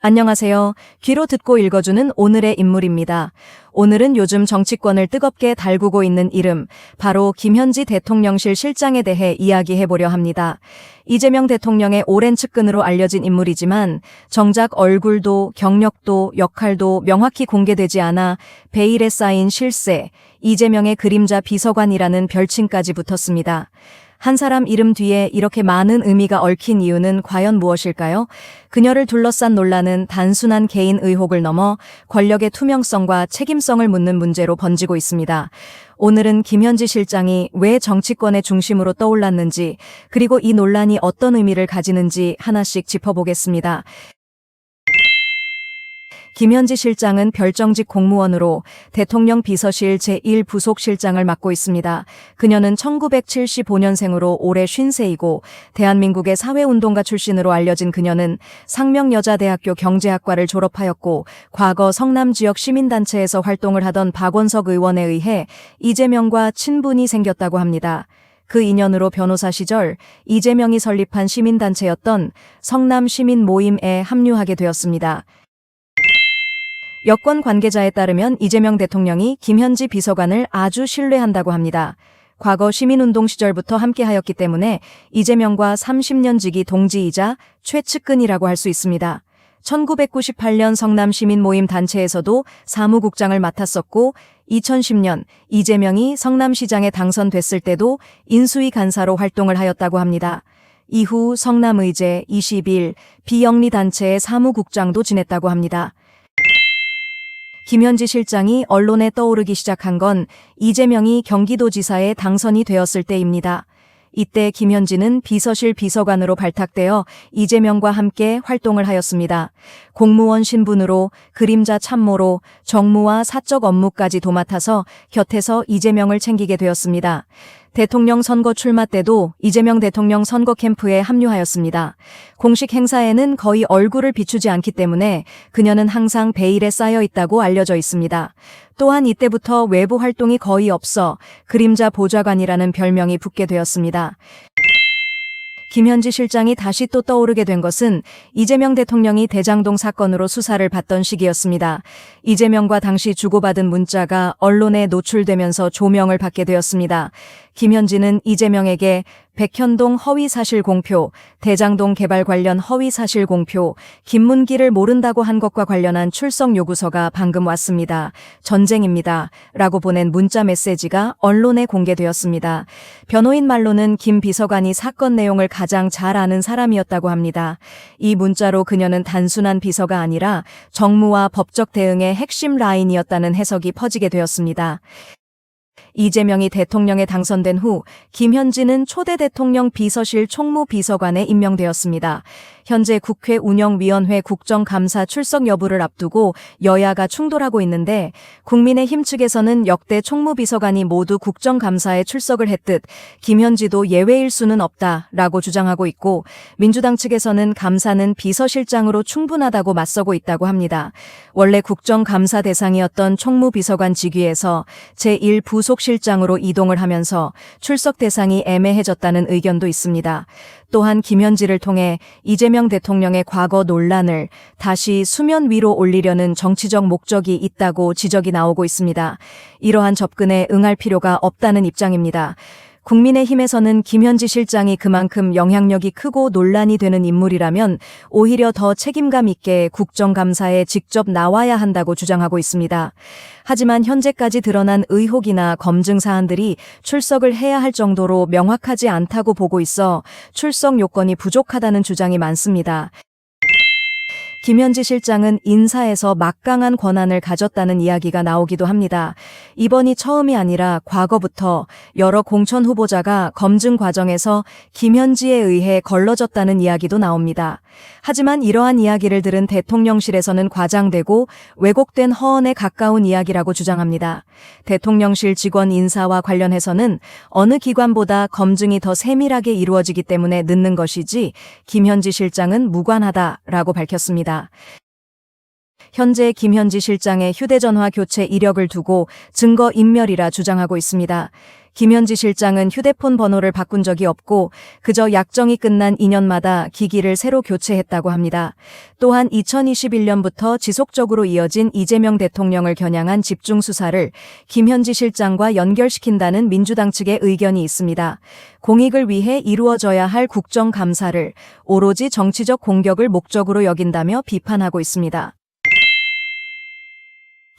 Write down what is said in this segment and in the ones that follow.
안녕하세요. 귀로 듣고 읽어주는 오늘의 인물입니다. 오늘은 요즘 정치권을 뜨겁게 달구고 있는 이름, 바로 김현지 대통령실 실장에 대해 이야기해보려 합니다. 이재명 대통령의 오랜 측근으로 알려진 인물이지만 정작 얼굴도 경력도 역할도 명확히 공개되지 않아 베일에 쌓인 실세, 이재명의 그림자 비서관이라는 별칭까지 붙었습니다. 한 사람 이름 뒤에 이렇게 많은 의미가 얽힌 이유는 과연 무엇일까요? 그녀를 둘러싼 논란은 단순한 개인 의혹을 넘어 권력의 투명성과 책임성을 묻는 문제로 번지고 있습니다. 오늘은 김현지 실장이 왜 정치권의 중심으로 떠올랐는지, 그리고 이 논란이 어떤 의미를 가지는지 하나씩 짚어보겠습니다. 김현지 실장은 별정직 공무원으로 대통령 비서실 제1부속실장을 맡고 있습니다. 그녀는 1975년생으로 올해 50세이고 대한민국의 사회운동가 출신으로 알려진 그녀는 상명여자대학교 경제학과를 졸업하였고 과거 성남 지역 시민단체에서 활동을 하던 박원석 의원에 의해 이재명과 친분이 생겼다고 합니다. 그 인연으로 변호사 시절 이재명이 설립한 시민단체였던 성남 시민 모임에 합류하게 되었습니다. 여권 관계자에 따르면 이재명 대통령이 김현지 비서관을 아주 신뢰한다고 합니다. 과거 시민운동 시절부터 함께하였기 때문에 이재명과 30년 지기 동지이자 최측근이라고 할 수 있습니다. 1998년 성남 시민 모임 단체에서도 사무국장을 맡았었고 2010년 이재명이 성남시장에 당선됐을 때도 인수위 간사로 활동을 하였다고 합니다. 이후 성남의제 21 비영리 단체의 사무국장도 지냈다고 합니다. 김현지 실장이 언론에 떠오르기 시작한 건 이재명이 경기도지사에 당선이 되었을 때입니다. 이때 김현지는 비서실 비서관으로 발탁되어 이재명과 함께 활동을 하였습니다. 공무원 신분으로 그림자 참모로 정무와 사적 업무까지 도맡아서 곁에서 이재명을 챙기게 되었습니다. 대통령 선거 출마 때도 이재명 대통령 선거 캠프에 합류하였습니다. 공식 행사에는 거의 얼굴을 비추지 않기 때문에 그녀는 항상 베일에 쌓여 있다고 알려져 있습니다. 또한 이때부터 외부 활동이 거의 없어 그림자 보좌관이라는 별명이 붙게 되었습니다. 김현지 실장이 다시 또 떠오르게 된 것은 이재명 대통령이 대장동 사건으로 수사를 받던 시기였습니다. 이재명과 당시 주고받은 문자가 언론에 노출되면서 조명을 받게 되었습니다. 김현지는 이재명에게 백현동 허위사실 공표, 대장동 개발 관련 허위사실 공표, 김문기를 모른다고 한 것과 관련한 출석 요구서가 방금 왔습니다. 전쟁입니다. 라고 보낸 문자 메시지가 언론에 공개되었습니다. 변호인 말로는 김 비서관이 사건 내용을 가장 잘 아는 사람이었다고 합니다. 이 문자로 그녀는 단순한 비서가 아니라 정무와 법적 대응의 핵심 라인이었다는 해석이 퍼지게 되었습니다. 이재명이 대통령에 당선된 후 김현지는 초대 대통령 비서실 총무 비서관에 임명되었습니다. 현재 국회 운영위원회 국정감사 출석 여부를 앞두고 여야가 충돌하고 있는데 국민의힘 측에서는 역대 총무 비서관이 모두 국정감사에 출석을 했듯 김현지도 예외일 수는 없다라고 주장하고 있고 민주당 측에서는 감사는 비서실장으로 충분하다고 맞서고 있다고 합니다. 원래 국정감사 대상이었던 총무 비서관 직위에서 제1부 속실장으로 이동을 하면서 출석 대상이 애매해졌다는 의견도 있습니다. 또한 김현지를 통해 이재명 대통령의 과거 논란을 다시 수면 위로 올리려는 정치적 목적이 있다고 지적이 나오고 있습니다. 이러한 접근에 응할 필요가 없다는 입장입니다. 국민의힘에서는 김현지 실장이 그만큼 영향력이 크고 논란이 되는 인물이라면 오히려 더 책임감 있게 국정감사에 직접 나와야 한다고 주장하고 있습니다. 하지만 현재까지 드러난 의혹이나 검증 사안들이 출석을 해야 할 정도로 명확하지 않다고 보고 있어 출석 요건이 부족하다는 주장이 많습니다. 김현지 실장은 인사에서 막강한 권한을 가졌다는 이야기가 나오기도 합니다. 이번이 처음이 아니라 과거부터 여러 공천 후보자가 검증 과정에서 김현지에 의해 걸러졌다는 이야기도 나옵니다. 하지만 이러한 이야기를 들은 대통령실에서는 과장되고 왜곡된 허언에 가까운 이야기라고 주장합니다. 대통령실 직원 인사와 관련해서는 어느 기관보다 검증이 더 세밀하게 이루어지기 때문에 늦는 것이지 김현지 실장은 무관하다라고 밝혔 현재 김현지 실장의 휴대전화 교체 이력을 두고 증거 인멸이라 주장하고 있습니다. 김현지 실장은 휴대폰 번호를 바꾼 적이 없고 그저 약정이 끝난 2년마다 기기를 새로 교체했다고 합니다. 또한 2021년부터 지속적으로 이어진 이재명 대통령을 겨냥한 집중 수사를 김현지 실장과 연결시킨다는 민주당 측의 의견이 있습니다. 공익을 위해 이루어져야 할 국정감사를 오로지 정치적 공격을 목적으로 여긴다며 비판하고 있습니다.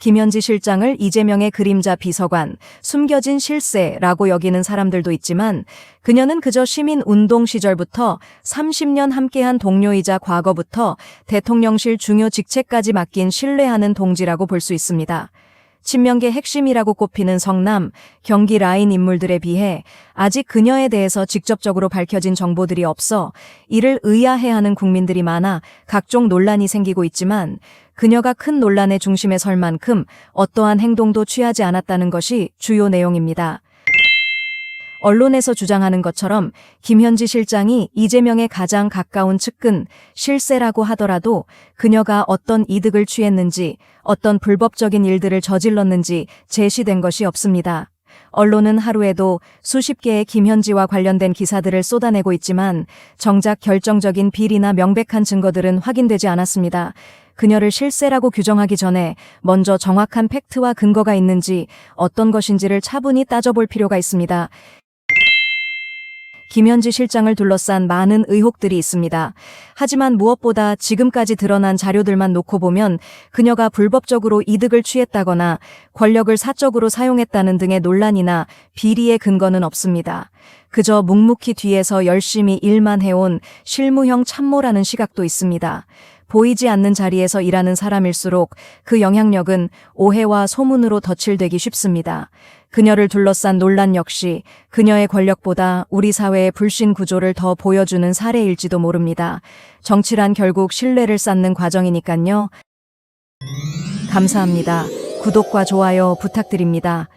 김현지 실장을 이재명의 그림자 비서관, 숨겨진 실세라고 여기는 사람들도 있지만 그녀는 그저 시민 운동 시절부터 30년 함께한 동료이자 과거부터 대통령실 중요 직책까지 맡긴 신뢰하는 동지라고 볼 수 있습니다. 친명계 핵심이라고 꼽히는 성남, 경기 라인 인물들에 비해 아직 그녀에 대해서 직접적으로 밝혀진 정보들이 없어 이를 의아해하는 국민들이 많아 각종 논란이 생기고 있지만 그녀가 큰 논란의 중심에 설 만큼 어떠한 행동도 취하지 않았다는 것이 주요 내용입니다. 언론에서 주장하는 것처럼 김현지 실장이 이재명의 가장 가까운 측근 실세라고 하더라도 그녀가 어떤 이득을 취했는지 어떤 불법적인 일들을 저질렀는지 제시된 것이 없습니다. 언론은 하루에도 수십 개의 김현지와 관련된 기사들을 쏟아내고 있지만 정작 결정적인 비리나 명백한 증거들은 확인되지 않았습니다. 그녀를 실세라고 규정하기 전에 먼저 정확한 팩트와 근거가 있는지 어떤 것인지를 차분히 따져볼 필요가 있습니다. 김현지 실장을 둘러싼 많은 의혹들이 있습니다. 하지만 무엇보다 지금까지 드러난 자료들만 놓고 보면 그녀가 불법적으로 이득을 취했다거나 권력을 사적으로 사용했다는 등의 논란이나 비리의 근거는 없습니다. 그저 묵묵히 뒤에서 열심히 일만 해온 실무형 참모라는 시각도 있습니다. 보이지 않는 자리에서 일하는 사람일수록 그 영향력은 오해와 소문으로 덧칠되기 쉽습니다. 그녀를 둘러싼 논란 역시 그녀의 권력보다 우리 사회의 불신 구조를 더 보여주는 사례일지도 모릅니다. 정치란 결국 신뢰를 쌓는 과정이니까요. 감사합니다. 구독과 좋아요 부탁드립니다.